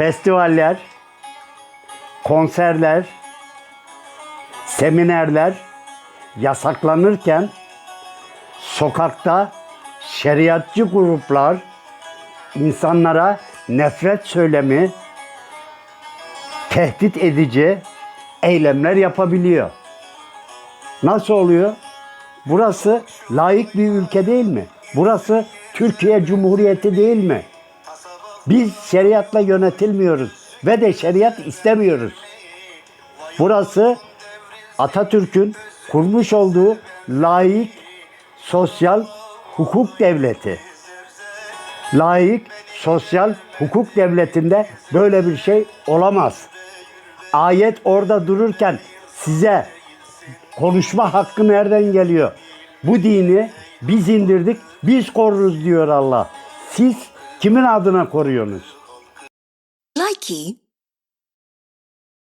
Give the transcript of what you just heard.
festivaller, konserler, seminerler yasaklanırken sokakta şeriatçı gruplar insanlara nefret söylemi, tehdit edici eylemler yapabiliyor. Nasıl oluyor? Burası layık bir ülke değil mi? Burası Türkiye Cumhuriyeti değil mi? Biz şeriatla yönetilmiyoruz ve de şeriat istemiyoruz. Burası Atatürk'ün kurmuş olduğu layık sosyal hukuk devleti. Layık sosyal hukuk devletinde böyle bir şey olamaz. Ayet orada dururken size konuşma hakkı nereden geliyor? Bu dini biz indirdik, biz koruruz diyor Allah. Siz kimin adına koruyorsunuz? Likey